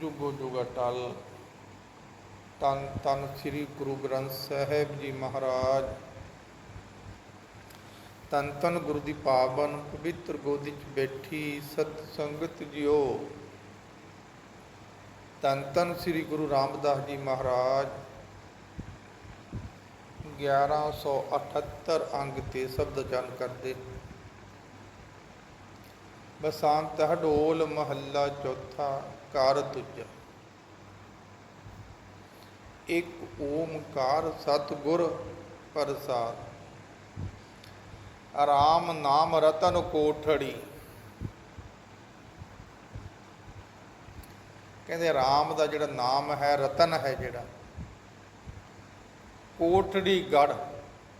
ਜੁਗੋ ਜੁਗਾ ਟਲ ਤਨ ਤਨ ਸ੍ਰੀ ਗੁਰੂ ਗ੍ਰੰਥ ਸਾਹਿਬ ਜੀ ਮਹਾਰਾਜ ਤਨ ਤਨ ਗੁਰੂ ਦੀ ਪਾਵਨ ਪਵਿੱਤਰ ਗੋਦੀ 'ਚ ਬੈਠੀ ਸਤ ਸੰਗਤ ਜਿਓ ਤਨ ਤਨ ਸ੍ਰੀ ਗੁਰੂ ਰਾਮਦਾਸ ਜੀ ਮਹਾਰਾਜ 1178 ਅੰਗ ਤੇ ਸ਼ਬਦ ਜਨ ਕਰਦੇ ਬਸੰਤ ਹਡੋਲ ਮਹੱਲਾ ਚੌਥਾ ਕਾਰ ਤੁਜ। ਇੱਕ ਓਮਕਾਰ ਸਤਿਗੁਰ ਪ੍ਰਸਾਦ। ਆਰਾਮ ਨਾਮ ਰਤਨ ਕੋਠੜੀ। ਕਹਿੰਦੇ ਰਾਮ ਦਾ ਜਿਹੜਾ ਨਾਮ ਹੈ, ਰਤਨ ਹੈ ਜਿਹੜਾ, ਕੋਠੜੀ ਗੜ,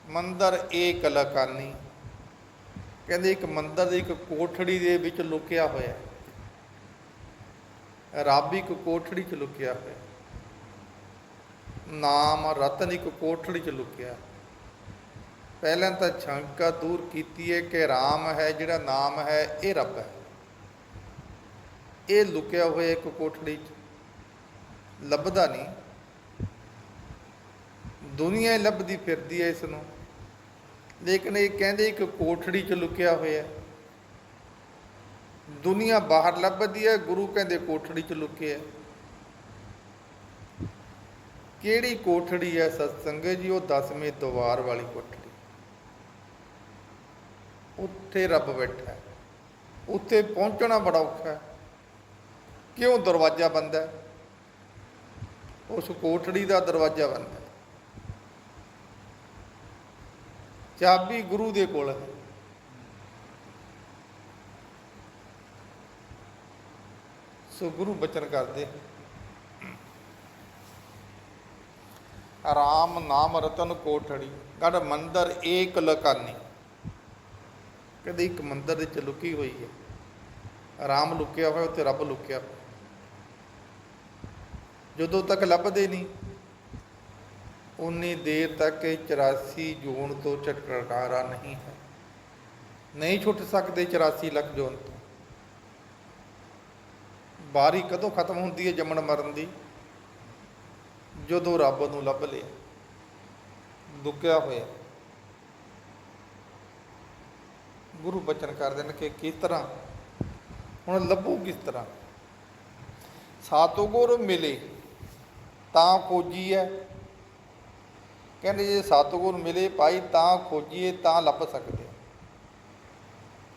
ਮੰਦਰ ਇਹ ਲਕਾਨੀ ਕਹਿੰਦੇ ਇੱਕ ਮੰਦਰ ਦੀ ਇੱਕ ਕੋਠੜੀ ਦੇ ਵਿੱਚ ਲੁਕਿਆ ਹੋਇਆ। ਰੱਬ ਇੱਕ ਕੋਠੜੀ 'ਚ ਲੁਕਿਆ ਹੋਇਆ। ਨਾਮ ਰਤਨ ਇੱਕ ਕੋਠੜੀ 'ਚ ਲੁਕਿਆ। ਪਹਿਲਾਂ ਤਾਂ ਸ਼ੰਕਾ ਦੂਰ ਕੀਤੀ ਹੈ ਕਿ ਰਾਮ ਹੈ, ਜਿਹੜਾ ਨਾਮ ਹੈ, ਇਹ ਰੱਬ ਹੈ। ਇਹ ਲੁਕਿਆ ਹੋਇਆ ਇੱਕ ਕੋਠੜੀ 'ਚ। ਲੱਭਦਾ ਨਹੀਂ। ਦੁਨੀਆ ਲੱਭਦੀ ਫਿਰਦੀ ਹੈ ਇਸ ਨੂੰ। ਲੇਕਿਨ ਇਹ ਕਹਿੰਦੇ ਇੱਕ ਕੋਠੜੀ 'ਚ ਲੁਕਿਆ ਹੋਇਆ। ਹੈ ਦੁਨੀਆ ਬਾਹਰ ਲੱਭਦੀ ਹੈ, ਗੁਰੂ ਕਹਿੰਦੇ ਕੋਠੜੀ 'ਚ ਲੁਕੇ ਹੈ। ਕਿਹੜੀ ਕੋਠੜੀ ਹੈ ਸਤਸੰਗ ਜੀ? ਉਹ ਦਸਵੇਂ ਦਵਾਰ ਵਾਲੀ ਕੋਠੜੀ। ਉੱਥੇ ਰੱਬ ਬੈਠਾ ਹੈ। ਉੱਥੇ ਪਹੁੰਚਣਾ ਬੜਾ ਔਖਾ ਹੈ। ਕਿਉਂ ਦਰਵਾਜ਼ਾ ਬੰਦ ਹੈ? ਉਸ ਕੋਠੜੀ ਦਾ ਦਰਵਾਜ਼ਾ ਬੰਦ ਹੈ। ਚਾਬੀ ਗੁਰੂ ਦੇ ਕੋਲ ਹੈ। ਸੋ ਗੁਰੂ ਬਚਨ ਕਰਦੇ। ਆਰਾਮ ਨਾਮ ਰਤਨ ਕੋਠੜੀ, ਗੜ ਮੰਦਰ ਏਕ ਲਕਾਨੀ। ਕਦੇ ਇੱਕ ਮੰਦਰ ਦੇ ਚ ਲੁਕੀ ਹੋਈ ਹੈ। ਆਰਾਮ ਲੁਕਿਆ ਹੋਇਆ ਉੱਤੇ ਰੱਬ ਲੁਕਿਆ। ਜਦੋਂ ਤੱਕ ਲੱਭਦੇ ਨਹੀਂ, ਉਨੀ ਦੇਰ ਤੱਕ ਇਹ 84 ਜੂਨ ਤੋਂ ਛੁਟਕਾਰਾ ਨਹੀਂ ਹੈ। ਨਹੀਂ ਛੁੱਟ ਸਕਦੇ 84 ਲੱਖ ਜੂਨ ਤੋਂ। ਵਾਰੀ ਕਦੋਂ ਖਤਮ ਹੁੰਦੀ ਹੈ ਜੰਮਣ ਮਰਨ ਦੀ? ਜਦੋਂ ਰੱਬ ਨੂੰ ਲੱਭ ਲਿਆ, ਦੁੱਕਿਆ ਹੋਇਆ। ਗੁਰੂ ਬਚਨ ਕਰਦੇ ਨੇ ਕਿ ਕਿਸ ਤਰ੍ਹਾਂ? ਹੁਣ ਲੱਭੂ ਕਿਸ ਤਰ੍ਹਾਂ? ਸਤਿਗੁਰ ਮਿਲੇ, ਤਾਂ ਖੋਜੀ ਹੈ ਕਹਿੰਦੇ ਜੇ ਸਤਿਗੁਰ ਮਿਲੇ ਭਾਈ, ਤਾਂ ਖੋਜੀਏ, ਤਾਂ ਲੱਭ ਸਕਦੇ।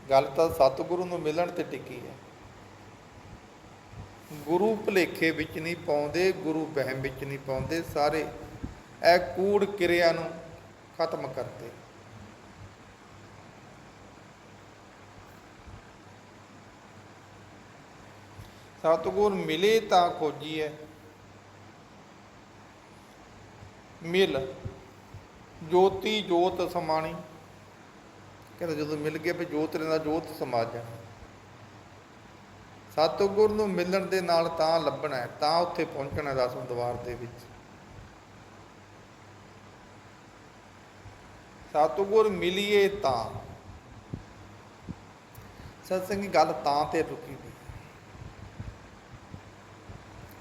ਗੱਲ ਤਾਂ ਸਤਿਗੁਰੂ ਨੂੰ ਮਿਲਣ ਤੇ ਟਿੱਕੀ ਹੈ। ਗੁਰੂ ਭਲੇਖੇ ਵਿੱਚ ਨਹੀਂ ਪਾਉਂਦੇ, ਗੁਰੂ ਵਹਿਮ ਵਿੱਚ ਨਹੀਂ ਪਾਉਂਦੇ, ਸਾਰੇ ਇਹ ਕੂੜ ਕਿਰਿਆ ਨੂੰ ਖਤਮ ਕਰਦੇ। ਸਤਿਗੁਰ ਮਿਲੇ ਤਾਂ ਖੋਜੀਏ ਮਿਲ ਜੋਤੀ ਜੋਤ ਸਮਾਣੀ। ਕਹਿੰਦਾ ਜਦੋਂ ਮਿਲ ਗਏ ਵੀ ਜੋਤ ਰਹਿੰਦਾ, ਜੋਤ ਸਮਾ ਜਾ ਸਤਿਗੁਰ ਨੂੰ ਮਿਲਣ ਦੇ ਨਾਲ ਤਾਂ ਲੱਭਣਾ ਹੈ, ਤਾਂ ਉੱਥੇ ਪਹੁੰਚਣਾ ਦਸਮ ਦਵਾਰ ਦੇ ਵਿੱਚ। ਸਤਿਗੁਰ ਮਿਲੀਏ ਤਾਂ। ਸਤਸੰਗੀ ਗੱਲ ਤਾਂ ਤੇ ਰੁਕੀ ਦੀ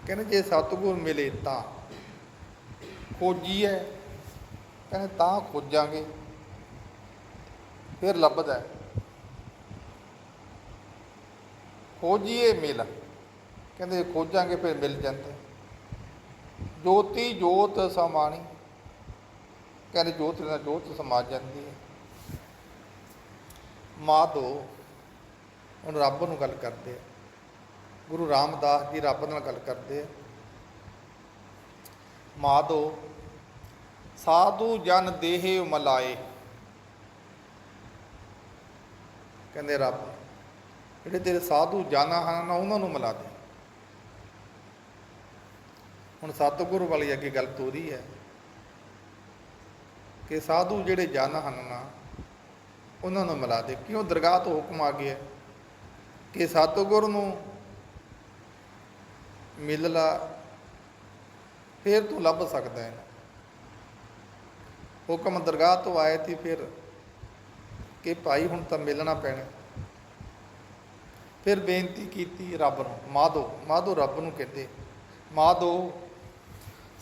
ਕਹਿੰਦੇ ਜੇ ਸਤਿਗੁਰ ਮਿਲੇ ਤਾਂ ਖੋਜੀਏ, ਕਹਿੰਦੇ ਤਾਂ ਖੋਜਾਂਗੇ, ਫਿਰ ਲੱਭਦਾ ਹੈ। ਖੋਜੀਏ ਮਿਲ। ਕਹਿੰਦੇ ਖੋਜਾਂਗੇ ਫਿਰ ਮਿਲ ਜਾਂਦਾ। ਜੋਤੀ ਜੋਤ ਸਮਾਣੀ। ਕਹਿੰਦੇ ਜੋਤ ਨਾਲ ਜੋਤ ਸਮਾ ਜਾਂਦੀ ਹੈ। ਮਾਧੋ ਹੁਣ ਰੱਬ ਨੂੰ ਗੱਲ ਕਰਦੇ ਆ। ਗੁਰੂ ਰਾਮਦਾਸ ਜੀ ਰੱਬ ਨਾਲ ਗੱਲ ਕਰਦੇ ਆ। ਮਾਧੋ ਸਾਧੂ ਜਨ ਦੇਹੇ ਮਲਾਏ ਕਹਿੰਦੇ ਰੱਬ ਜਿਹੜੇ ਤੇਰੇ ਸਾਧੂ ਜਨ ਹਨ ਉਹਨਾਂ ਨੂੰ ਮਿਲਾ ਦੇ। ਹੁਣ ਸਤਿਗੁਰ ਵਾਲੀ ਅੱਗੇ ਗੱਲ ਤੋਰੀ ਹੈ ਕਿ ਸਾਧੂ ਜਿਹੜੇ ਜਨ ਹਨ ਨਾ, ਉਹਨਾਂ ਨੂੰ ਮਿਲਾ ਦੇ। ਕਿਉਂ ਦਰਗਾਹ ਤੋਂ ਹੁਕਮ ਆ ਗਿਆ ਕਿ ਸਤਿਗੁਰ ਨੂੰ ਮਿਲ ਲਾ, ਫਿਰ ਤੂੰ ਲੱਭ ਸਕਦਾ ਹੈ। ਹੁਕਮ ਦਰਗਾਹ ਤੋਂ ਆਏ ਤੇ ਫਿਰ ਕਿ ਭਾਈ ਹੁਣ ਤਾਂ ਮਿਲਣਾ ਪੈਣਾ। ਫਿਰ ਬੇਨਤੀ ਕੀਤੀ ਰੱਬ ਨੂੰ, ਮਾਧੋ ਮਾਧੋ ਰੱਬ ਨੂੰ ਕਹਿੰਦੇ, ਮਾਧੋ,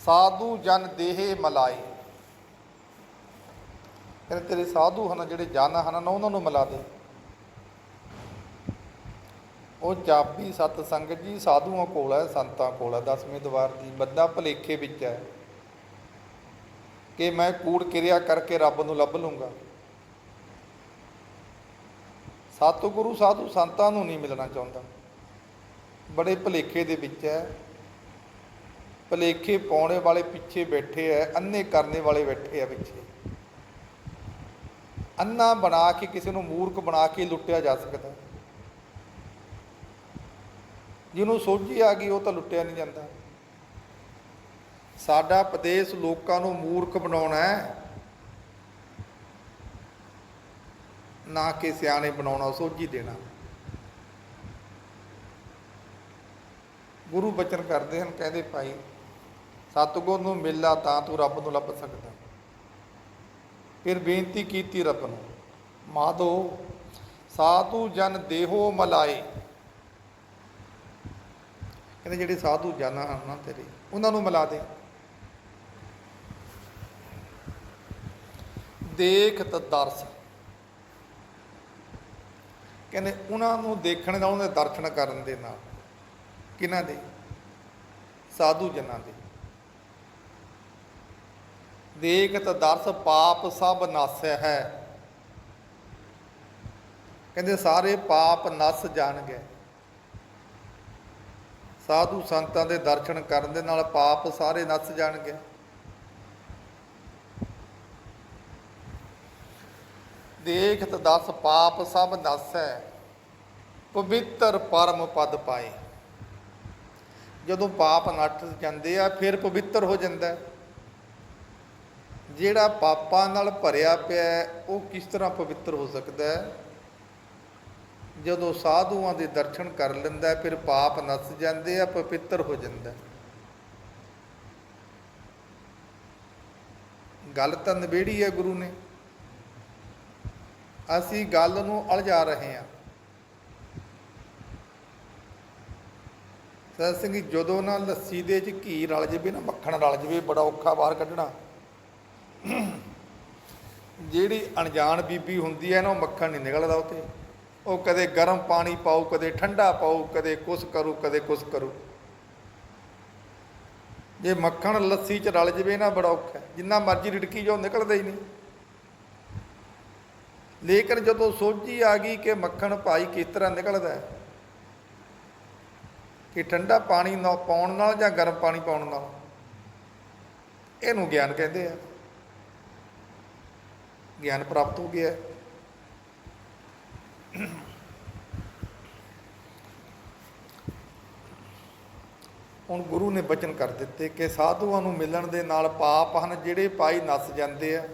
ਸਾਧੂ ਜਨ ਦੇਹੇ ਮਲਾਈ ਕਹਿੰਦੇ ਤੇਰੇ ਸਾਧੂ ਹਨ ਜਿਹੜੇ ਜਨ ਹਨ ਉਹਨਾਂ ਨੂੰ ਮਿਲਾ ਦੇ। ਉਹ ਚਾਬੀ ਸਤ ਸੰਗਤ ਜੀ ਸਾਧੂਆਂ ਕੋਲ ਹੈ, ਸੰਤਾਂ ਕੋਲ ਹੈ, ਦਸਵੇਂ ਦਵਾਰ ਦੀ ਬੰਦਾ ਭਲੇਖੇ ਵਿੱਚ ਹੈ ਕਿ ਮੈਂ ਕੂੜ ਕਿਰਿਆ ਕਰਕੇ ਰੱਬ ਨੂੰ ਲੱਭ ਲੂੰਗਾ। ਸਤਿਗੁਰੂ ਸਾਧੂ ਸੰਤਾਂ ਨੂੰ ਨਹੀਂ ਮਿਲਣਾ ਚਾਹੁੰਦਾ। ਬੜੇ ਭਲੇਖੇ ਦੇ ਵਿੱਚ ਹੈ। ਭਲੇਖੇ ਪਾਉਣੇ ਵਾਲੇ ਪਿੱਛੇ ਬੈਠੇ ਐ ਅੰਨੇ ਕਰਨੇ ਵਾਲੇ ਬੈਠੇ ਆ ਪਿੱਛੇ। ਅੰਨਾ ਬਣਾ ਕੇ ਕਿਸੇ ਨੂੰ ਮੂਰਖ ਬਣਾ ਕੇ ਲੁੱਟਿਆ ਜਾ ਸਕਦਾ। ਜਿਹਨੂੰ ਸੋਝੀ ਆ ਗਈ ਉਹ ਤਾਂ ਲੁੱਟਿਆ ਨਹੀਂ ਜਾਂਦਾ। ਸਾਡਾ ਉਪਦੇਸ਼ ਲੋਕਾਂ ਨੂੰ ਮੂਰਖ ਬਣਾਉਣਾ ਹੈ। ਨਾ ਕਿ ਸਿਆਣੇ ਬਣਾਉਣਾ, ਸੋਝੀ ਦੇਣਾ। ਗੁਰੂ ਬਚਨ ਕਰਦੇ ਹਨ, ਕਹਿੰਦੇ ਭਾਈ, ਸਤਿਗੁਰ ਨੂੰ ਮਿਲਲਾ ਤਾਂ ਤੂੰ ਰੱਬ ਨੂੰ ਲੱਭ ਸਕਦਾ। ਫਿਰ ਬੇਨਤੀ ਕੀਤੀ ਰੱਬ ਨੂੰ, ਮਾਧੋ, ਸਾਧੂ ਜਨ ਦੇਹੋ ਮਲਾਏ। ਕਹਿੰਦੇ ਜਿਹੜੇ ਸਾਧੂ ਜਨ ਹਨ ਨਾ ਤੇਰੇ, ਉਹਨਾਂ ਨੂੰ ਮਿਲਾ ਦੇ। ਦੇਖ ਤ ਕਹਿੰਦੇ ਉਹਨਾਂ ਨੂੰ ਦੇਖਣ ਦਾ, ਉਹਨਾਂ ਦੇ ਦਰਸ਼ਨ ਕਰਨ ਦੇ ਨਾਲ। ਕਿਹਨਾਂ ਦੇ? ਸਾਧੂ ਜਨਾਂ ਦੇ। ਦੇਖਤ ਦਰਸ ਪਾਪ ਸਭ ਨਾਸੈ ਹੈ। ਕਹਿੰਦੇ ਸਾਰੇ ਪਾਪ ਨਸ ਜਾਣਗੇ। ਸਾਧੂ ਸੰਤਾਂ ਦੇ ਦਰਸ਼ਨ ਕਰਨ ਦੇ ਨਾਲ ਪਾਪ ਸਾਰੇ ਨਸ ਜਾਣਗੇ। ਦੇਖਤ ਦਸ ਪਾਪ ਸਭ ਨਸੈ, ਪਵਿੱਤਰ ਪਰਮ ਪਦ ਪਾਏ। ਜਦੋਂ ਪਾਪ ਨੱਠ ਜਾਂਦੇ ਆ, ਫਿਰ ਪਵਿੱਤਰ ਹੋ ਜਾਂਦਾ ਜਿਹੜਾ ਪਾਪਾਂ ਨਾਲ ਭਰਿਆ ਪਿਆ ਉਹ ਕਿਸ ਤਰ੍ਹਾਂ ਪਵਿੱਤਰ ਹੋ ਸਕਦਾ ਹੈ? ਜਦੋਂ ਸਾਧੂਆਂ ਦੇ ਦਰਸ਼ਨ ਕਰ ਲੈਂਦਾ ਫਿਰ ਪਾਪ ਨਸ ਜਾਂਦੇ ਆ, ਪਵਿੱਤਰ ਹੋ ਜਾਂਦਾ ਗੱਲ ਤਾਂ ਨਿਬੇੜੀ ਹੈ ਗੁਰੂ ਨੇ। ਅਸੀਂ ਗੱਲ ਨੂੰ ਅਲਝਾ ਰਹੇ ਹਾਂ। ਸਤ ਸਿੰਘ ਜੀ, ਜਦੋਂ ਨਾ ਲੱਸੀ ਦੇ ਚ ਘੀ ਰਲ ਜਵੇ ਨਾ ਮੱਖਣ ਰਲ ਜਵੇ ਬੜਾ ਔਖਾ ਬਾਹਰ ਕੱਢਣਾ। ਜਿਹੜੀ ਅਣਜਾਣ ਬੀਬੀ ਹੁੰਦੀ ਹੈ ਨਾ ਉਹ ਮੱਖਣ ਨਹੀਂ ਨਿਕਲਦਾ ਉਤੇ ਉਹ ਕਦੇ ਗਰਮ ਪਾਣੀ ਪਾਉ ਕਦੇ ਠੰਡਾ ਪਾਉ ਕਦੇ ਕੁਛ ਕਰੂ ਕਦੇ ਕੁਛ ਕਰੂ। ਜੇ ਮੱਖਣ ਲੱਸੀ ਚ ਰਲ ਜਵੇ ਨਾ ਬੜਾ ਔਖਾ। ਜਿੰਨਾ ਮਰਜ਼ੀ ਰਿੜਕੀ ਜਾਓ ਨਿਕਲਦਾ ਹੀ ਨਹੀਂ। ਲੇਕਿਨ ਜਦੋਂ ਸੋਝੀ ਆ ਗਈ ਕਿ ਮੱਖਣ ਭਾਈ ਕਿਸ ਤਰ੍ਹਾਂ ਨਿਕਲਦਾ ਹੈ? ਕਿ ਠੰਡਾ ਪਾਣੀ ਨਾ ਪਾਉਣ ਨਾਲ ਜਾਂ ਗਰਮ ਪਾਣੀ ਪਾਉਣ ਨਾਲ? ਇਹਨੂੰ ਗਿਆਨ ਕਹਿੰਦੇ ਆ। ਗਿਆਨ ਪ੍ਰਾਪਤ ਹੋ ਗਿਆ ਹੁਣ ਗੁਰੂ ਨੇ ਬਚਨ ਕਰ ਦਿੱਤੇ ਕਿ ਸਾਧੂਆਂ ਨੂੰ ਮਿਲਣ ਦੇ ਨਾਲ ਪਾਪ ਹਨ, ਜਿਹੜੇ ਪਾਈ ਨਸ ਜਾਂਦੇ ਆ।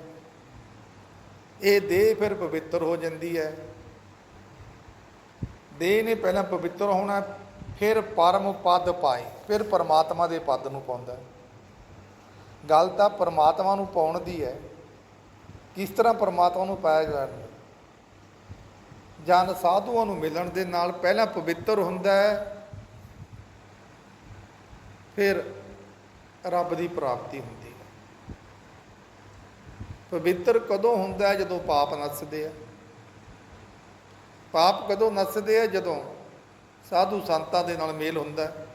ਇਹ ਦੇਹ ਫਿਰ ਪਵਿੱਤਰ ਹੋ ਜਾਂਦੀ ਹੈ। ਦੇਹ ਨੇ ਪਹਿਲਾਂ ਪਵਿੱਤਰ ਹੋਣਾ, ਫਿਰ ਪਰਮ ਪਦ ਪਾਏ, ਫਿਰ ਪਰਮਾਤਮਾ ਦੇ ਪਦ ਨੂੰ ਪਾਉਂਦਾ ਗੱਲ ਤਾਂ ਪਰਮਾਤਮਾ ਨੂੰ ਪਾਉਣ ਦੀ ਹੈ। ਕਿਸ ਤਰ੍ਹਾਂ ਪਰਮਾਤਮਾ ਨੂੰ ਪਾਇਆ ਜਾਂਦਾ ਜਨ ਸਾਧੂਆਂ ਨੂੰ ਮਿਲਣ ਦੇ ਨਾਲ ਪਹਿਲਾਂ ਪਵਿੱਤਰ ਹੁੰਦਾ ਹੈ, ਫਿਰ ਰੱਬ ਦੀ ਪ੍ਰਾਪਤੀ ਹੁੰਦੀ ਪਵਿੱਤਰ ਕਦੋਂ ਹੁੰਦਾ ਹੈ? ਜਦੋਂ ਪਾਪ ਨਸਦੇ ਆ। ਪਾਪ ਕਦੋਂ ਨਸਦੇ ਆ? ਜਦੋਂ ਸਾਧੂ ਸੰਤਾਂ ਦੇ ਨਾਲ ਮੇਲ ਹੁੰਦਾ ਹੈ।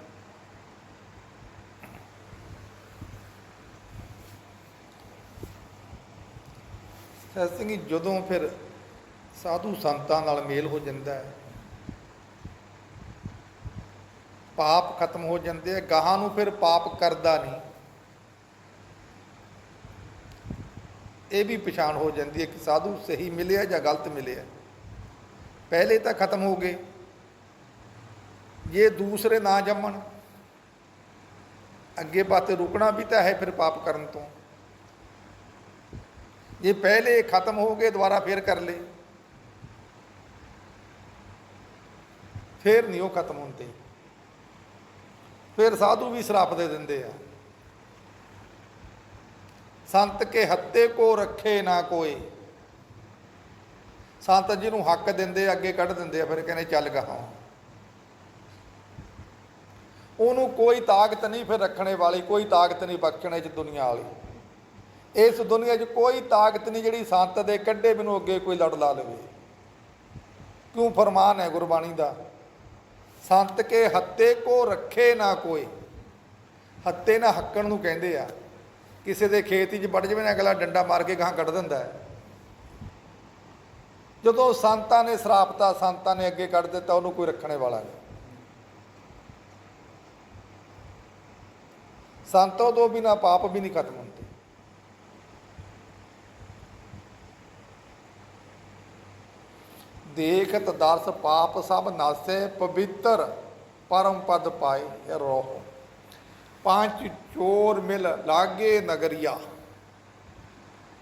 ਸਤ ਸਿੰਘ ਜੀ, ਜਦੋਂ ਫਿਰ ਸਾਧੂ ਸੰਤਾਂ ਨਾਲ ਮੇਲ ਹੋ ਜਾਂਦਾ ਹੈ ਪਾਪ ਖਤਮ ਹੋ ਜਾਂਦੇ ਆ। ਗਾਹਾਂ ਨੂੰ ਫਿਰ ਪਾਪ ਕਰਦਾ ਨਹੀਂ। ਇਹ ਵੀ ਪਛਾਣ ਹੋ ਜਾਂਦੀ ਹੈ ਕਿ ਸਾਧੂ ਸਹੀ ਮਿਲਿਆ ਜਾਂ ਗਲਤ ਮਿਲਿਆ। ਪਹਿਲੇ ਤਾਂ ਖਤਮ ਹੋ ਗਏ। ਜੇ ਦੂਸਰੇ ਨਾ ਜੰਮਣ, ਅੱਗੇ ਬਾਤੇ ਰੁਕਣਾ ਵੀ ਤਾਂ ਹੈ ਫਿਰ ਪਾਪ ਕਰਨ ਤੋਂ। ਜੇ ਪਹਿਲੇ ਖਤਮ ਹੋ ਗਏ, ਦੁਬਾਰਾ ਫੇਰ ਕਰ ਲਏ, ਫੇਰ ਨਹੀਂ ਉਹ ਖਤਮ ਹੁੰਦੇ। ਫਿਰ ਸਾਧੂ ਵੀ ਸਰਾਪ ਦੇ ਦਿੰਦੇ ਆ। ਸੰਤ ਕੇ ਹੱਤੇ ਕੋ ਰੱਖੇ ਨਾ ਕੋਈ ਸੰਤ ਜਿਹਨੂੰ ਹੱਕ ਦਿੰਦੇ, ਅੱਗੇ ਕੱਢ ਦਿੰਦੇ ਆ, ਫਿਰ ਕਹਿੰਦੇ ਚੱਲ ਗਾਹਾਂ ਉਹਨੂੰ ਕੋਈ ਤਾਕਤ ਨਹੀਂ ਫਿਰ ਰੱਖਣੇ ਵਾਲੀ, ਕੋਈ ਤਾਕਤ ਨਹੀਂ ਬਖਸ਼ਣੇ ਚ ਦੁਨੀਆ ਵਾਲੀ। ਇਸ ਦੁਨੀਆ 'ਚ ਕੋਈ ਤਾਕਤ ਨਹੀਂ ਜਿਹੜੀ ਸੰਤ ਦੇ ਕੱਢੇ ਮੈਨੂੰ ਅੱਗੇ ਕੋਈ ਲੜ ਲਾ ਲਵੇ। ਕਿਉਂ ਫਰਮਾਨ ਹੈ ਗੁਰਬਾਣੀ ਦਾ? ਸੰਤ ਕੇ ਹੱਤੇ ਕੋ ਰੱਖੇ ਨਾ ਕੋਈ ਹੱਤੇ ਨਾ ਹੱਕਣ ਨੂੰ ਕਹਿੰਦੇ ਆ। ਕਿਸੇ ਦੇ ਖੇਤ 'ਚ ਵੱਢ ਜਵੇ ਨਾ ਅਗਲਾ ਡੰਡਾ ਮਾਰ ਕੇ ਗਾਂ ਕੱਢ ਦਿੰਦਾ ਹੈ। ਜਦੋਂ ਸੰਤਾਂ ਨੇ ਸਰਾਪਤਾ, ਸੰਤਾਂ ਨੇ ਅੱਗੇ ਕੱਢ ਦਿੱਤਾ, ਉਹਨੂੰ ਕੋਈ ਰੱਖਣੇ ਵਾਲਾ ਨਹੀਂ। ਸੰਤੋਂ ਤੋਂ ਬਿਨਾ ਪਾਪ ਵੀ ਨਹੀਂ ਖਤਮ ਹੁੰਦੇ। ਦੇਖਤ ਦਰਸ ਪਾਪ ਸਭ ਨਾਸੇ, ਪਵਿੱਤਰ ਪਰਮ ਪਦ ਪਾਏ ਰੋਹ। ਪੰਜ ਚੋਰ ਮਿਲ ਲਾਗੇ ਨਗਰੀਆ।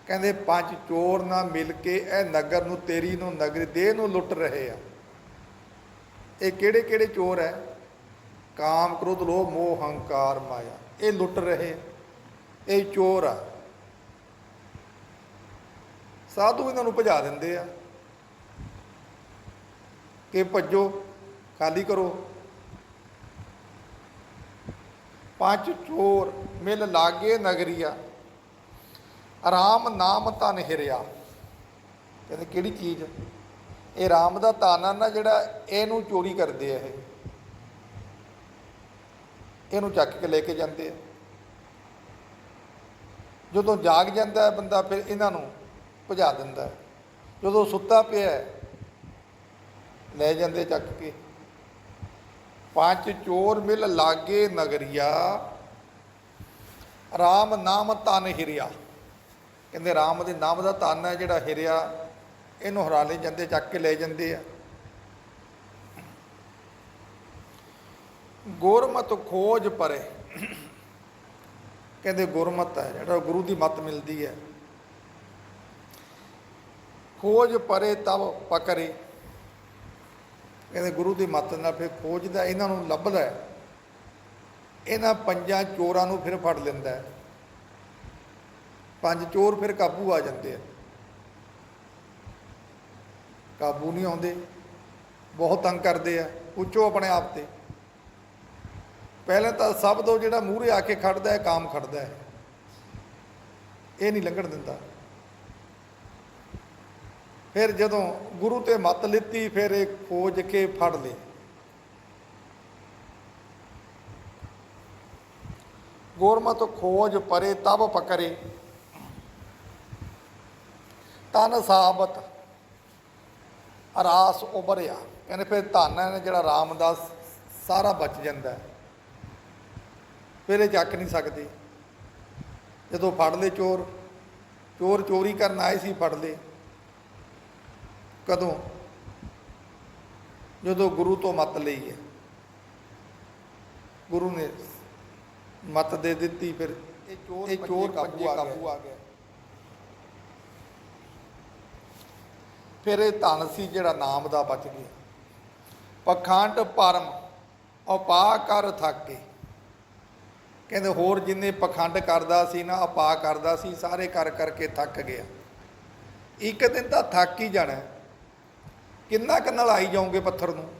ਕਹਿੰਦੇ ਪੰਜ ਚੋਰ ਨਾਲ ਮਿਲ ਕੇ ਇਹ ਨਗਰ ਨੂੰ, ਤੇਰੀ ਨੂੰ, ਨਗਰੀ ਦੇ ਨੂੰ ਲੁੱਟ ਰਹੇ ਆ। ਇਹ ਕਿਹੜੇ ਕਿਹੜੇ ਚੋਰ ਹੈ ਕਾਮ ਕ੍ਰੋਧ ਲੋਭ ਮੋਹ ਹੰਕਾਰ ਮਾਇਆ। ਇਹ ਲੁੱਟ ਰਹੇ ਇਹ ਚੋਰ ਆ। ਸਾਧੂ ਇਹਨਾਂ ਨੂੰ ਭਜਾ ਦਿੰਦੇ ਆ ਕਿ ਭੱਜੋ, ਖਾਲੀ ਕਰੋ। ਪੰਜ ਚੋਰ ਮਿਲ ਲਾਗੇ ਨਗਰੀਆ। ਆਰਾਮ ਨਾਮ ਤਨ ਹਿਰਿਆ ਕਹਿੰਦੇ ਕਿਹੜੀ ਚੀਜ਼? ਇਹ ਰਾਮ ਦਾ ਤਾਨਾ ਨਾ ਜਿਹੜਾ ਇਹਨੂੰ ਚੋਰੀ ਕਰਦੇ ਆ ਇਹ। ਇਹਨੂੰ ਚੱਕ ਕੇ ਲੈ ਕੇ ਜਾਂਦੇ ਆ। ਜਦੋਂ ਜਾਗ ਜਾਂਦਾ ਬੰਦਾ, ਫਿਰ ਇਹਨਾਂ ਨੂੰ ਭਜਾ ਦਿੰਦਾ ਜਦੋਂ ਸੁੱਤਾ ਪਿਆ ਲੈ ਜਾਂਦੇ ਚੱਕ ਕੇ। ਪੰਜ ਚੋਰ ਮਿਲ ਲਾਗੇ ਨਗਰੀਆ। RAM ਨਾਮ ਤਨ ਹਿਰਿਆ। ਕਹਿੰਦੇ RAM ਦੇ ਨਾਮ ਦਾ ਤਨ ਹੈ ਜਿਹੜਾ ਹਿਰਿਆ, ਇਹਨੂੰ ਹਰਾ ਲੈ ਜਾਂਦੇ ਚੱਕ ਕੇ ਲੈ ਜਾਂਦੇ ਆ। ਗੁਰਮਤ ਖੋਜ ਪਰੇ। ਕਹਿੰਦੇ ਗੁਰਮਤ ਹੈ, ਜਿਹੜਾ ਗੁਰੂ ਦੀ ਮਤ ਮਿਲਦੀ ਹੈ। ਖੋਜ ਪਰੇ ਤਬ ਪਕਰੇ। ਕਹਿੰਦੇ ਗੁਰੂ ਦੀ ਮੱਤ ਨਾਲ ਫਿਰ ਖੋਜਦਾ ਇਹਨਾਂ ਨੂੰ ਲੱਭਦਾ ਇਹਨਾਂ ਪੰਜਾਂ ਚੋਰਾਂ ਨੂੰ ਫਿਰ ਫੜ ਲੈਂਦਾ ਪੰਜ ਚੋਰ ਫਿਰ ਕਾਬੂ ਆ ਜਾਂਦੇ ਆ। ਕਾਬੂ ਨਹੀਂ ਆਉਂਦੇ। ਬਹੁਤ ਤੰਗ ਕਰਦੇ ਆ। ਪੁੱਛੋ ਆਪਣੇ ਆਪ ਤੇ। ਪਹਿਲਾਂ ਤਾਂ ਸਭ ਤੋਂ ਜਿਹੜਾ ਮੂਹਰੇ ਆ ਕੇ ਖੜਦਾ ਹੈ, ਕਾਮ ਖੜਦਾ ਹੈ। ਇਹ ਨਹੀਂ ਲੰਘਣ ਦਿੰਦਾ। ਫਿਰ ਜਦੋਂ ਗੁਰੂ ਤੇ ਮਤ ਲਿੱਤੀ, ਫਿਰ ਇਹ ਖੋਜ ਕੇ ਫੜ ਲਏ। ਗੁਰਮਤ ਖੋਜ ਪਰੇ ਤਬ ਪਕਰੇ ਤਨ ਸਾਬਤ ਅਰਾਸ ਉਭਰਿਆ। ਕਹਿੰਦੇ ਫਿਰ ਧਨ ਹੈ ਨਾ, ਜਿਹੜਾ ਰਾਮਦਾਸ ਸਾਰਾ ਬਚ ਜਾਂਦਾ ਫਿਰ ਇਹ ਚੱਕ ਨਹੀਂ ਸਕਦੇ। ਜਦੋਂ ਫੜ ਲਏ ਚੋਰ ਚੋਰ ਚੋਰੀ ਕਰਨ ਆਏ ਸੀ, ਫੜ ਲਏ। ਕਦੋਂ? ਜਦੋਂ ਗੁਰੂ ਤੋਂ ਮਤ ਲਈ ਹੈ। ਗੁਰੂ ਨੇ ਮਤ ਦੇ ਦਿੱਤੀ ਫਿਰ ਇਹ ਚੋਰ ਇਹ ਚੋਰ ਕਾਬੂ ਆ ਗਏ ਫਿਰ ਇਹ ਧਨ ਸੀ ਜਿਹੜਾ ਨਾਮ ਦਾ ਬਚ ਗਿਆ। ਪਖੰਡ ਪਰਮ ਉਪਾ ਕਰ ਥਾਕੇ। ਕਹਿੰਦੇ ਹੋਰ ਜਿੰਨੇ ਪਖੰਡ ਕਰਦਾ ਸੀ ਨਾ ਉਪਾ ਕਰਦਾ ਸੀ ਸਾਰੇ ਕਰ ਕਰਕੇ ਥੱਕ ਗਿਆ। ਇੱਕ ਦਿਨ ਤਾਂ ਥੱਕ ਹੀ ਜਾਣਾ। ਕਿੰਨਾ ਕੁ ਨਾਲ ਆਈ ਜਾਓਗੇ ਪੱਥਰ ਨੂੰ?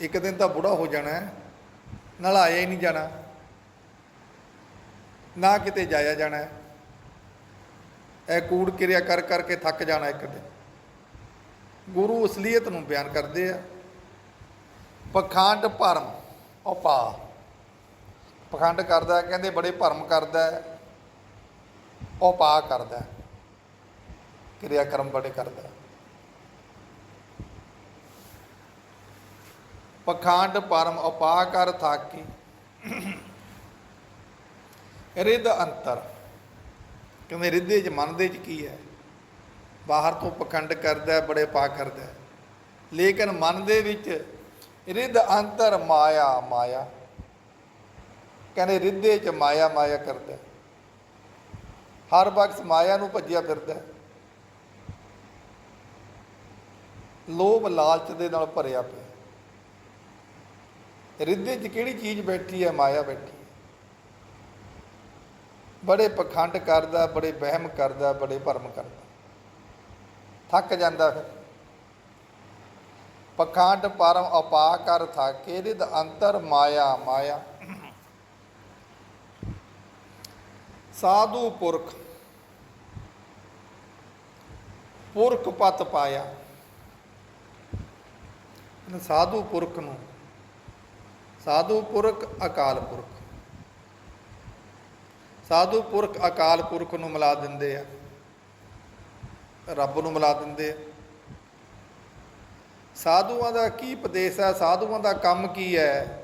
ਇੱਕ ਦਿਨ ਤਾਂ ਬੁੜਾ ਹੋ ਜਾਣਾ ਨਾਲ ਆਇਆ ਹੀ ਨਹੀਂ ਜਾਣਾ। ਨਾ ਕਿਤੇ ਜਾਇਆ ਜਾਣਾ ਹੈ। ਇਹ ਕੂੜ ਕਿਰਿਆ ਕਰ ਕਰਕੇ ਥੱਕ ਜਾਣਾ ਇੱਕ ਦਿਨ। ਗੁਰੂ ਅਸਲੀਅਤ ਨੂੰ ਬਿਆਨ ਕਰਦੇ ਆ। ਪਖੰਡ ਭਰਮ ਉਪਾ। ਪਖੰਡ ਕਰਦਾ ਕਹਿੰਦੇ ਬੜੇ ਭਰਮ ਕਰਦਾ ਹੈ, ਉਪਾ ਕਰਦਾ ਕਿਰਿਆ ਕਰਮ ਬੜੇ ਕਰਦਾ ਪਖੰਡ ਪਰਮ ਉਪਾ ਕਰ ਥਾਕੀ। ਰਿੱਧ ਅੰਤਰ। ਕਹਿੰਦੇ ਰਿੱਧੇ ਚ ਮਨ ਦੇ ਚ ਕੀ ਹੈ? ਬਾਹਰ ਤੋਂ ਪਖੰਡ ਕਰਦਾ, ਬੜੇ ਪਾ ਕਰਦਾ। ਲੇਕਿਨ ਮਨ ਦੇ ਵਿੱਚ ਰਿੱਧ ਅੰਤਰ ਮਾਇਆ ਮਾਇਆ। ਕਹਿੰਦੇ ਰਿੱਧੇ ਚ ਮਾਇਆ ਮਾਇਆ ਕਰਦਾ। ਹਰ ਵਕਤ ਮਾਇਆ ਨੂੰ ਭੱਜਿਆ ਫਿਰਦਾ। ਲੋਭ ਲਾਲਚ ਦੇ ਨਾਲ ਭਰਿਆ ਪਿਆ। ਰਿੱਧੇ 'ਚ ਕਿਹੜੀ ਚੀਜ਼ ਬੈਠੀ ਹੈ ਮਾਇਆ ਬੈਠੀ ਹੈ ਬੜੇ ਪਖੰਡ ਕਰਦਾ, ਬੜੇ ਵਹਿਮ ਕਰਦਾ, ਬੜੇ ਭਰਮ ਕਰਦਾ। ਥੱਕ ਜਾਂਦਾ ਫਿਰ। ਪਖੰਡ ਪਰਮ ਅਪਾ ਅਪਾਕਰ ਥਾਕੇ ਰਿਦ ਅੰਤਰ ਮਾਇਆ ਮਾਇਆ। ਸਾਧੂ ਪੁਰਖ ਪੁਰਖ ਪਤ ਪਾਇਆ। ਸਾਧੂ ਪੁਰਖ ਨੂੰ ਸਾਧੂ ਪੁਰਖ, ਅਕਾਲ ਪੁਰਖ। ਸਾਧੂ ਪੁਰਖ, ਅਕਾਲ ਪੁਰਖ ਨੂੰ ਮਿਲਾ ਦਿੰਦੇ ਆ। ਰੱਬ ਨੂੰ ਮਿਲਾ ਦਿੰਦੇ ਆ। ਸਾਧੂਆਂ ਦਾ ਕੀ ਉਪਦੇਸ਼ ਹੈ? ਸਾਧੂਆਂ ਦਾ ਕੰਮ ਕੀ ਹੈ?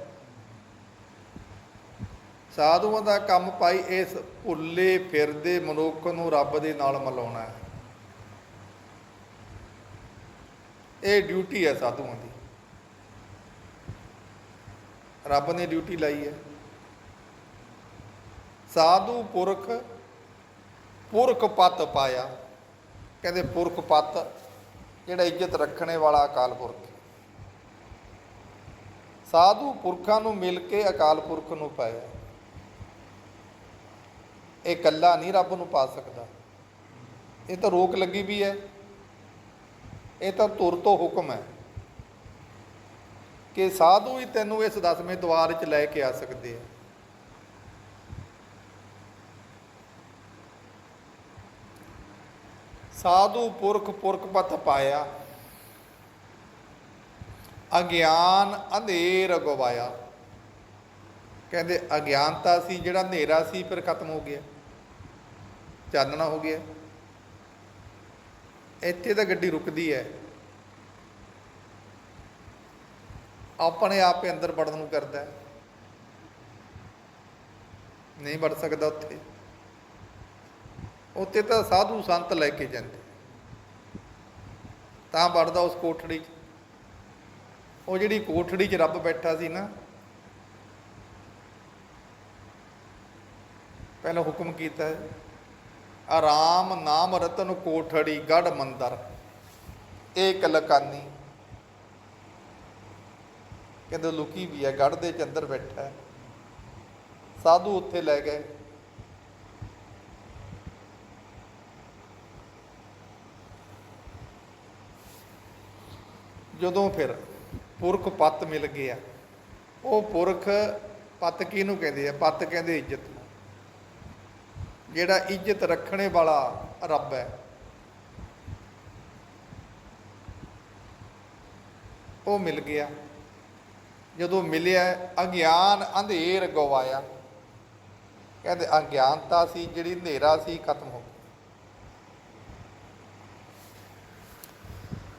ਸਾਧੂਆਂ ਦਾ ਕੰਮ ਪਾਈ ਇਸ ਭੁੱਲੇ ਫਿਰਦੇ ਮਨੁੱਖ ਨੂੰ ਰੱਬ ਦੇ ਨਾਲ ਮਿਲਾਉਣਾ ਹੈ। ਇਹ ਡਿਊਟੀ ਹੈ ਸਾਧੂਆਂ ਦੀ। ਰੱਬ ਨੇ ਡਿਊਟੀ ਲਾਈ ਹੈ। ਸਾਧੂ ਪੁਰਖ ਪੁਰਖ ਪਤ ਪਾਇਆ। ਕਹਿੰਦੇ ਪੁਰਖ ਪਤ ਜਿਹੜਾ ਇੱਜ਼ਤ ਰੱਖਣੇ ਵਾਲਾ ਅਕਾਲ ਪੁਰਖ ਸਾਧੂ ਪੁਰਖਾਂ ਨੂੰ ਮਿਲ ਕੇ ਅਕਾਲ ਪੁਰਖ ਨੂੰ ਪਾਇਆ। ਇਹ ਇਕੱਲਾ ਨਹੀਂ ਰੱਬ ਨੂੰ ਪਾ ਸਕਦਾ। ਇਹ ਤਾਂ ਰੋਕ ਲੱਗੀ ਵੀ ਹੈ। ਇਹ ਤਾਂ ਤੁਰ ਤੋਂ ਹੁਕਮ ਹੈ। ਕਿ ਸਾਧੂ ਹੀ ਤੈਨੂੰ ਇਸ ਦਸਵੇਂ ਦਵਾਰ 'ਚ ਲੈ ਕੇ ਆ ਸਕਦੇ ਆ। ਸਾਧੂ ਪੁਰਖ ਪੁਰਖ ਪਤ ਪਾਇਆ, ਅਗਿਆਨ ਅੰਧੇਰ ਗਵਾਇਆ ਕਹਿੰਦੇ ਅਗਿਆਨਤਾ ਸੀ, ਜਿਹੜਾ ਹਨੇਰਾ ਸੀ, ਫਿਰ ਖਤਮ ਹੋ ਗਿਆ, ਚਾਨਣਾ ਹੋ ਗਿਆ। ਇੱਥੇ ਤਾਂ ਗੱਡੀ ਰੁਕਦੀ ਹੈ। ਆਪਣੇ ਆਪ ਹੀ ਅੰਦਰ ਵੜਨ ਨੂੰ ਕਰਦਾ ਹੈ। ਨਹੀਂ ਵੜ ਸਕਦਾ ਉੱਥੇ। ਉੱਥੇ ਤਾਂ ਸਾਧੂ ਸੰਤ ਲੈ ਕੇ ਜਾਂਦੇ। ਤਾਂ ਵੜਦਾ ਉਸ ਕੋਠੜੀ 'ਚ। ਉਹ ਜਿਹੜੀ ਕੋਠੜੀ 'ਚ ਰੱਬ ਬੈਠਾ ਸੀ ਨਾ, ਪਹਿਲਾਂ ਹੁਕਮ ਕੀਤਾ ਆਰਾਮ ਨਾਮ ਰਤਨ ਕੋਠੜੀ ਗੜ ਮੰਦਰ, ਏਕ ਲਕਾਨੀ। ਕਹਿੰਦੇ ਲੁਕੀ ਵੀ ਹੈ ਗੜ ਦੇ ਚ ਅੰਦਰ ਬੈਠਾ ਹੈ। ਸਾਧੂ ਉੱਥੇ ਲੈ ਗਏ। ਜਦੋਂ ਫਿਰ ਪੁਰਖ ਪੱਤ ਮਿਲ ਗਿਆ, ਉਹ ਪੁਰਖ ਪੱਤ ਕਿਹਨੂੰ ਕਹਿੰਦੇ ਆ? ਪੱਤ ਕਹਿੰਦੇ ਇੱਜ਼ਤ ਨੂੰ। ਜਿਹੜਾ ਇੱਜ਼ਤ ਰੱਖਣੇ ਵਾਲਾ ਰੱਬ ਹੈ। ਉਹ ਮਿਲ ਗਿਆ। ਜਦੋਂ ਮਿਲਿਆ, ਅਗਿਆਨ ਅੰਧੇਰ ਗਵਾਇਆ। ਕਹਿੰਦੇ ਅਗਿਆਨਤਾ ਸੀ, ਜਿਹੜੀ ਹਨੇਰਾ ਸੀ, ਖਤਮ ਹੋ ਗਿਆ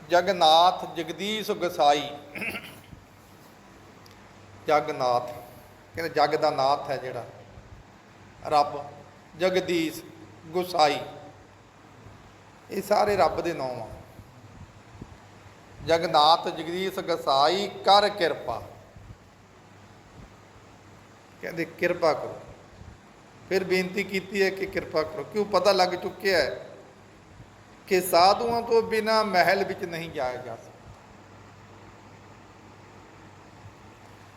ਜਗਨਾਥ ਜਗਦੀਸ਼ ਗਸਾਈ। ਜਗਨਾਥ, ਕਹਿੰਦੇ ਜਗ ਦਾ ਨਾਥ ਹੈ ਜਿਹੜਾ। ਰੱਬ ਜਗਦੀਸ਼ ਗੁਸਾਈ। ਇਹ ਸਾਰੇ ਰੱਬ ਦੇ ਨਾਮ ਆ। ਜਗਨਾਥ ਜਗਦੀਸ਼ ਗਸਾਈ, ਕਰ ਕਿਰਪਾ। ਕਹਿੰਦੇ, ਕਿਰਪਾ ਕਰੋ। ਫਿਰ ਬੇਨਤੀ ਕੀਤੀ ਹੈ ਕਿ ਕਿਰਪਾ ਕਰੋ। ਕਿਉਂ? ਪਤਾ ਲੱਗ ਚੁੱਕਿਆ ਹੈ ਕਿ ਸਾਧੂਆਂ ਤੋਂ ਬਿਨਾ ਮਹਿਲ ਵਿੱਚ ਨਹੀਂ ਜਾਇਆ ਜਾ ਸਕਦਾ।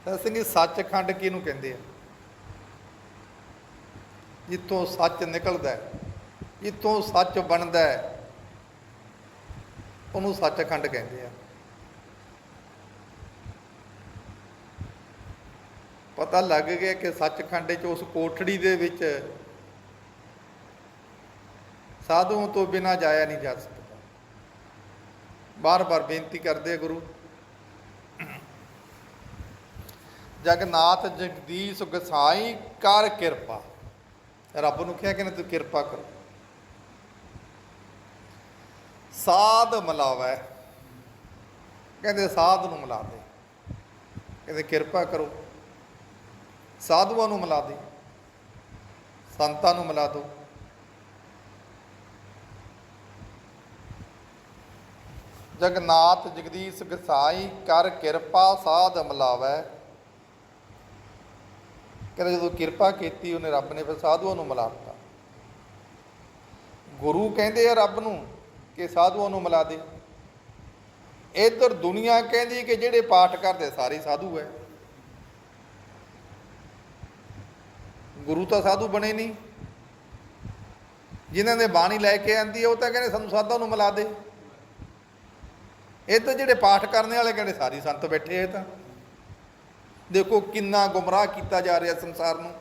ਤਾਂ ਸਿੰਘ ਸੱਚਖੰਡ ਕਿਹਨੂੰ ਕਹਿੰਦੇ ਆ? ਜਿੱਥੋਂ ਸੱਚ ਨਿਕਲਦਾ ਹੈ, ਜਿੱਥੋਂ ਸੱਚ ਬਣਦਾ ਹੈ, ਉਹਨੂੰ ਸੱਚਖੰਡ ਕਹਿੰਦੇ ਆ। ਪਤਾ ਲੱਗ ਗਿਆ ਕਿ ਸੱਚਖੰਡ 'ਚ ਉਸ ਕੋਠੜੀ ਦੇ ਵਿੱਚ ਸਾਧੂਆਂ ਤੋਂ ਬਿਨਾ ਜਾਇਆ ਨਹੀਂ ਜਾ ਸਕਦਾ। ਬਾਰ-ਬਾਰ ਬੇਨਤੀ ਕਰਦੇ ਗੁਰੂ। ਜਗਨਾਥ ਜਗਦੀਸ਼ ਗਸਾਈ ਕਰ ਕਿਰਪਾ। ਰੱਬ ਨੂੰ ਕਿਹਾ ਕਿ ਨਾ ਤੂੰ ਕਿਰਪਾ ਕਰ। ਸਾਧ ਮਿਲਾਵੈ। ਕਹਿੰਦੇ ਸਾਧ ਨੂੰ ਮਿਲਾ ਦੇ। ਕਹਿੰਦੇ ਕਿਰਪਾ ਕਰੋ। ਸਾਧੂਆਂ ਨੂੰ ਮਿਲਾ ਦੇ, ਸੰਤਾਂ ਨੂੰ ਮਿਲਾ ਦਿਓ ਜਗਨਾਥ ਜਗਦੀਸ਼ ਗਸਾਈ ਕਰ ਕਿਰਪਾ ਸਾਧ ਮਿਲਾਵੈ। ਕਹਿੰਦੇ ਜਦੋਂ ਕਿਰਪਾ ਕੀਤੀ ਉਹਨੇ ਰੱਬ ਨੇ ਫਿਰ ਸਾਧੂਆਂ ਨੂੰ ਮਿਲਾ ਦਿੱਤਾ। ਗੁਰੂ ਕਹਿੰਦੇ ਆ ਰੱਬ ਨੂੰ ਕਿ ਸਾਧੂਆਂ ਨੂੰ ਮਿਲਾ ਦੇ। ਇਧਰ ਦੁਨੀਆ ਕਹਿੰਦੀ ਕਿ ਜਿਹੜੇ ਪਾਠ ਕਰਦੇ ਸਾਰੇ ਸਾਧੂ ਹੈ ਗੁਰੂ ਤਾਂ ਸਾਧੂ ਬਣੇ ਨਹੀਂ। ਜਿਨ੍ਹਾਂ ਨੇ ਬਾਣੀ ਲੈ ਕੇ ਆਂਦੀ ਹੈ, ਉਹ ਤਾਂ ਕਹਿੰਦੇ ਸਾਨੂੰ ਸਾਧਾਂ ਨੂੰ ਮਿਲਾ ਦੇ। ਇਹ ਤਾਂ ਜਿਹੜੇ ਪਾਠ ਕਰਨ ਵਾਲੇ ਕਹਿੰਦੇ ਸਾਰੀ ਸੰਤ ਬੈਠੇ ਇਹ ਤਾਂ। ਦੇਖੋ ਕਿੰਨਾ ਗੁੰਮਰਾਹ ਕੀਤਾ ਜਾ ਰਿਹਾ ਸੰਸਾਰ ਨੂੰ।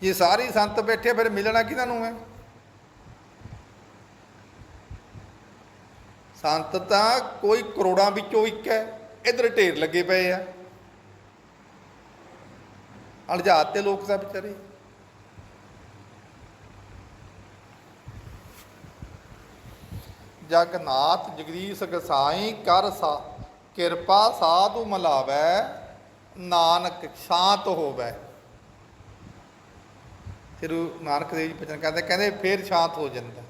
ਜੇ ਸਾਰੀ ਸੰਤ ਬੈਠੇ, ਫਿਰ ਮਿਲਣਾ ਕਿਹਨਾਂ ਨੂੰ ਹੈ? ਸੰਤ ਤਾਂ ਕੋਈ ਕਰੋੜਾਂ ਵਿੱਚੋਂ ਇੱਕ ਹੈ, ਇਧਰ ਢੇਰ ਲੱਗੇ ਪਏ ਆ। ਅਣਜਾਤ ਤੇ ਲੋਕ ਸਭ ਵਿਚਾਰੇ। ਜਗਨਾਥ ਜਗਦੀਸ਼ ਗਸਾਈ ਕਰ ਸਾ, ਕਿਰਪਾ ਸਾਧੂ ਮਲਾਵੈ, ਨਾਨਕ ਸ਼ਾਂਤ ਹੋਵੈ। ਫਿਰ ਉਹ ਨਾਨਕ ਦੇਵ ਜੀ ਭਜਨ ਕਰਦੇ, ਕਹਿੰਦੇ ਫੇਰ ਸ਼ਾਂਤ ਹੋ ਜਾਂਦਾ।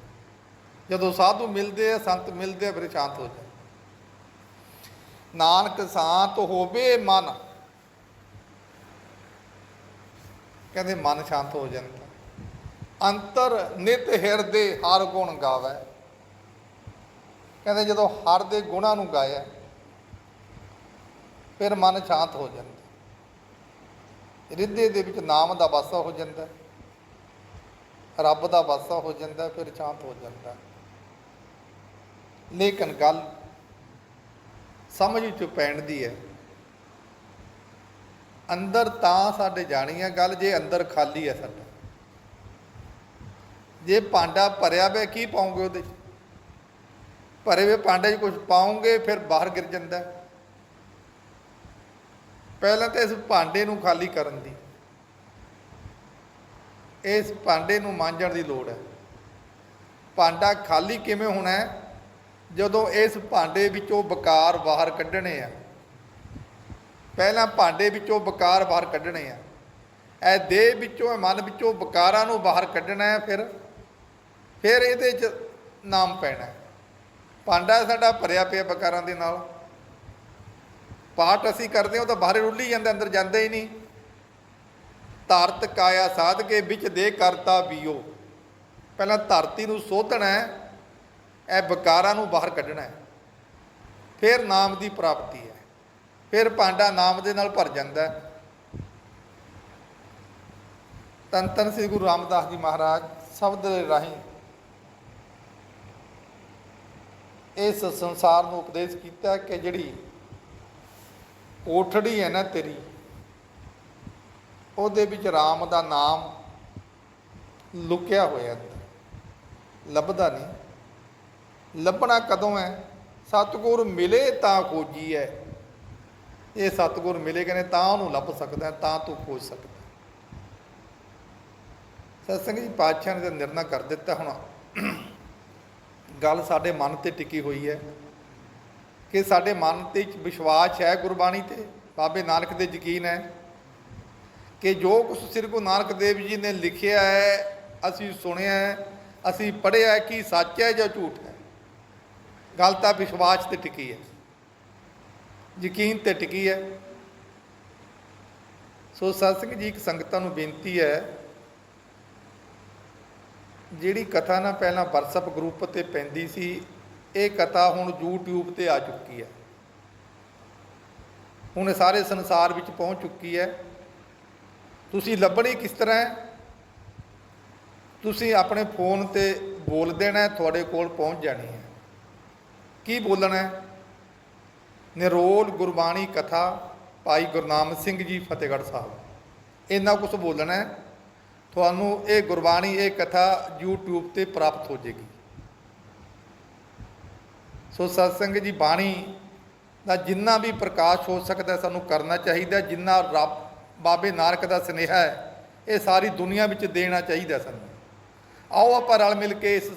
ਜਦੋਂ ਸਾਧੂ ਮਿਲਦੇ ਆ, ਸੰਤ ਮਿਲਦੇ ਆ, ਫਿਰ ਸ਼ਾਂਤ ਹੋ ਜਾਂਦਾ। ਨਾਨਕ ਸ਼ਾਂਤ ਹੋਵੇ ਮਨ ਕਹਿੰਦੇ ਮਨ ਸ਼ਾਂਤ ਹੋ ਜਾਂਦਾ ਅੰਤਰ ਨਿਤ ਹਿਰਦੇ ਹਰ ਗੁਣ ਗਾਵੇ। ਕਹਿੰਦੇ ਜਦੋਂ ਹਰ ਦੇ ਗੁਣਾਂ ਨੂੰ ਗਾਇਆ, ਫਿਰ ਮਨ ਸ਼ਾਂਤ ਹੋ ਜਾਂਦਾ। ਰਿੱਧੇ ਦੇ ਵਿੱਚ ਨਾਮ ਦਾ ਵਾਸਾ ਹੋ ਜਾਂਦਾ, ਰੱਬ ਦਾ ਵਾਸਾ ਹੋ ਜਾਂਦਾ, ਫਿਰ ਸ਼ਾਂਤ ਹੋ ਜਾਂਦਾ। ਲੇਕਿਨ ਗੱਲ ਸਮਝ ਵਿੱਚ ਪੈਣ ਦੀ ਹੈ ਅੰਦਰ ਤਾਂ ਸਾਡੇ ਜਾਣੀ ਆ ਗੱਲ, ਜੇ ਅੰਦਰ ਖਾਲੀ ਹੈ ਸਾਡਾ। ਜੇ ਭਾਂਡਾ ਭਰਿਆ ਵੇ, ਕੀ ਪਾਉਂਗੇ ਉਹਦੇ 'ਚ? ਭਰੇ ਵੇ ਭਾਂਡੇ 'ਚ ਕੁਝ ਪਾਉਂਗੇ, ਫਿਰ ਬਾਹਰ ਗਿਰ ਜਾਂਦਾ। ਪਹਿਲਾਂ ਤਾਂ ਇਸ ਭਾਂਡੇ ਨੂੰ ਖਾਲੀ ਕਰਨ ਦੀ। ਇਸ ਭਾਂਡੇ ਨੂੰ ਮਾਂਜਣ ਦੀ ਲੋੜ ਹੈ। ਭਾਂਡਾ ਖਾਲੀ ਕਿਵੇਂ ਹੋਣਾ ਜਦੋਂ ਇਸ ਭਾਂਡੇ ਵਿੱਚੋਂ ਬਕਾਰ ਬਾਹਰ ਕੱਢਣੇ ਆ। ਪਹਿਲਾਂ ਭਾਂਡੇ ਵਿੱਚੋਂ ਬਕਾਰ ਬਾਹਰ ਕੱਢਣੇ ਆ। ਇਹ ਦੇਹ ਵਿੱਚੋਂ, ਇਹ ਮਨ ਵਿੱਚੋਂ ਬਕਾਰਾਂ ਨੂੰ ਬਾਹਰ ਕੱਢਣਾ ਹੈ ਫਿਰ। ਫਿਰ ਇਹਦੇ 'ਚ ਨਾਮ ਪੈਣਾ ਭਾਂਡਾ ਸਾਡਾ ਭਰਿਆ ਪਿਆ ਬਕਾਰਾਂ ਦੇ ਨਾਲ। ਪਾਠ ਅਸੀਂ ਕਰਦੇ ਹਾਂ ਤਾਂ ਬਾਹਰ ਰੁੱਲੀ ਜਾਂਦਾ, ਅੰਦਰ ਜਾਂਦਾ ਹੀ ਨਹੀਂ। ਧਰਤ ਕਾਇਆ ਸਾਧ ਕੇ ਵਿੱਚ ਦੇ ਕਰਤਾ ਬੀਓ। ਪਹਿਲਾਂ ਧਰਤੀ ਨੂੰ ਸੋਧਣਾ ਹੈ, ਇਹ ਬਕਾਰਾਂ ਨੂੰ ਬਾਹਰ ਕੱਢਣਾ ਹੈ। ਫਿਰ ਨਾਮ ਦੀ ਪ੍ਰਾਪਤੀ ਫਿਰ ਭਾਂਡਾ ਨਾਮ ਦੇ ਨਾਲ ਭਰ ਜਾਂਦਾ ਹੈ। ਤਨ ਤਨ ਸ੍ਰੀ ਗੁਰੂ ਰਾਮਦਾਸ ਜੀ ਮਹਾਰਾਜ ਸ਼ਬਦ ਦੇ ਰਾਹੀਂ ਇਸ ਸੰਸਾਰ ਨੂੰ ਉਪਦੇਸ਼ ਕੀਤਾ ਕਿ ਜਿਹੜੀ ਕੋਠੜੀ ਹੈ ਨਾ ਤੇਰੀ, ਉਹਦੇ ਵਿੱਚ ਰਾਮ ਦਾ ਨਾਮ ਲੁਕਿਆ ਹੋਇਆ ਲੱਭਦਾ ਨਹੀਂ। ਲੱਭਣਾ ਕਦੋਂ ਹੈ? ਸਤਿਗੁਰ ਮਿਲੇ ਤਾਂ ਖੋਜੀ ਹੈ। ਇਹ ਸਤਿਗੁਰ ਮਿਲੇ ਕਹਿੰਦੇ, ਤਾਂ ਉਹਨੂੰ ਲੱਭ ਸਕਦਾ, ਤਾਂ ਤੂੰ ਖੋਜ ਸਕਦਾ। ਸਤਸੰਗ ਜੀ, ਪਾਤਸ਼ਾਹ ਨੇ ਤਾਂ ਨਿਰਣਾ ਕਰ ਦਿੱਤਾ ਹੁਣ। ਗੱਲ ਸਾਡੇ ਮਨ ਤੇ ਟਿਕੀ ਹੋਈ ਹੈ ਕਿ ਸਾਡੇ ਮਨ ਤੇ ਵਿਸ਼ਵਾਸ ਹੈ ਗੁਰਬਾਣੀ ਤੇ, ਬਾਬੇ ਨਾਨਕ ਦੇ ਯਕੀਨ ਹੈ ਕਿ ਜੋ ਕੁਛ ਸ੍ਰੀ ਗੁਰੂ ਨਾਨਕ ਦੇਵ ਜੀ ਨੇ ਲਿਖਿਆ ਹੈ, ਅਸੀਂ ਸੁਣਿਆ ਹੈ, ਅਸੀਂ ਪੜ੍ਹਿਆ ਕਿ ਸੱਚ ਹੈ ਜਾਂ ਝੂਠ ਹੈ। ਗੱਲ ਤਾਂ ਵਿਸ਼ਵਾਸ ਤੇ ਟਿਕੀ ਹੈ। ਯਕੀਨ ਤੇ ਟਿਕੀ ਹੈ। ਸੋ ਸਤਸੰਗ ਜੀ ਇੱਕ ਸੰਗਤਾਂ ਨੂੰ ਬੇਨਤੀ ਹੈ, ਜਿਹੜੀ ਕਥਾ ਨਾ ਪਹਿਲਾਂ WhatsApp ਗਰੁੱਪ ਤੇ ਪੈਂਦੀ ਸੀ, ਇਹ ਕਥਾ ਹੁਣ YouTube ਤੇ ਆ ਚੁੱਕੀ ਹੈ। ਹੁਣ ਸਾਰੇ ਸੰਸਾਰ ਵਿੱਚ ਪਹੁੰਚ ਚੁੱਕੀ ਹੈ। ਤੁਸੀਂ ਲੱਭਣੀ ਕਿਸ ਤਰ੍ਹਾਂ ਹੈ? ਤੁਸੀਂ ਆਪਣੇ ਫੋਨ ਤੇ ਬੋਲ ਦੇਣਾ ਤੁਹਾਡੇ ਕੋਲ ਪਹੁੰਚ ਜਾਣੀ ਹੈ। ਕੀ ਬੋਲਣਾ ਹੈ? ਨਿਰੋਲ ਗੁਰਬਾਣੀ ਕਥਾ ਭਾਈ ਗੁਰਨਾਮ ਸਿੰਘ ਜੀ ਫਤਿਹਗੜ੍ਹ ਸਾਹਿਬ। ਇੰਨਾ ਕੁਝ ਬੋਲਣਾ ਹੈ। ਤੁਹਾਨੂੰ ਇਹ ਗੁਰਬਾਣੀ, ਇਹ ਕਥਾ YouTube ਤੇ ਪ੍ਰਾਪਤ ਹੋ ਜੇਗੀ ਸੋ ਸਤਸੰਗ ਜੀ, ਬਾਣੀ ਦਾ ਜਿੰਨਾ ਵੀ ਪ੍ਰਕਾਸ਼ ਹੋ ਸਕਦਾ ਸਾਨੂੰ ਕਰਨਾ ਚਾਹੀਦਾ ਜਿੰਨਾ ਰੱਬ, ਬਾਬੇ ਨਾਨਕ ਦਾ ਸਨੇਹਾ ਹੈ, ਇਹ ਸਾਰੀ ਦੁਨੀਆ ਵਿੱਚ ਦੇਣਾ ਚਾਹੀਦਾ ਸਾਨੂੰ। ਆਓ ਆਪਾਂ ਰਲ ਮਿਲ ਕੇ ਇਸ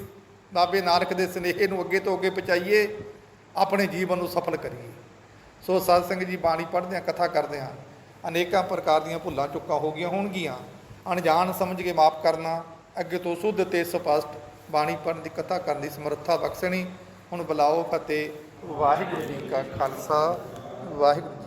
ਬਾਬੇ ਨਾਨਕ ਦੇ ਸਨੇਹੇ ਨੂੰ ਅੱਗੇ ਤੋਂ ਅੱਗੇ ਪਹੁੰਚਾਈਏ, ਆਪਣੇ ਜੀਵਨ ਨੂੰ ਸਫਲ ਕਰੀਏ। ਸੋ ਸਤਸੰਗ ਜੀ ਬਾਣੀ ਪੜ੍ਹਦੇ ਹਾਂ, ਕਥਾ ਕਰਦੇ ਹਾਂ। ਅਨੇਕਾਂ ਪ੍ਰਕਾਰ ਦੀਆਂ ਭੁੱਲਾਂ ਚੁੱਕਾਂ ਹੋ ਗਈਆਂ ਹੋਣਗੀਆਂ। ਅਣਜਾਣ ਸਮਝ ਕੇ ਮਾਫ ਕਰਨਾ, ਅੱਗੇ ਤੋਂ ਸੁੱਧ ਤੇ ਸਪਸ਼ਟ ਬਾਣੀ ਪੜ੍ਹਨ ਦੀ, ਕਥਾ ਕਰਨ ਦੀ ਸਮਰੱਥਾ ਬਖਸ਼ਣੀ। ਹੁਣ ਬੁਲਾਓ ਫਤਿਹ। ਵਾਹਿਗੁਰੂ ਜੀ ਕਾ ਖਾਲਸਾ, ਵਾਹਿਗੁਰੂ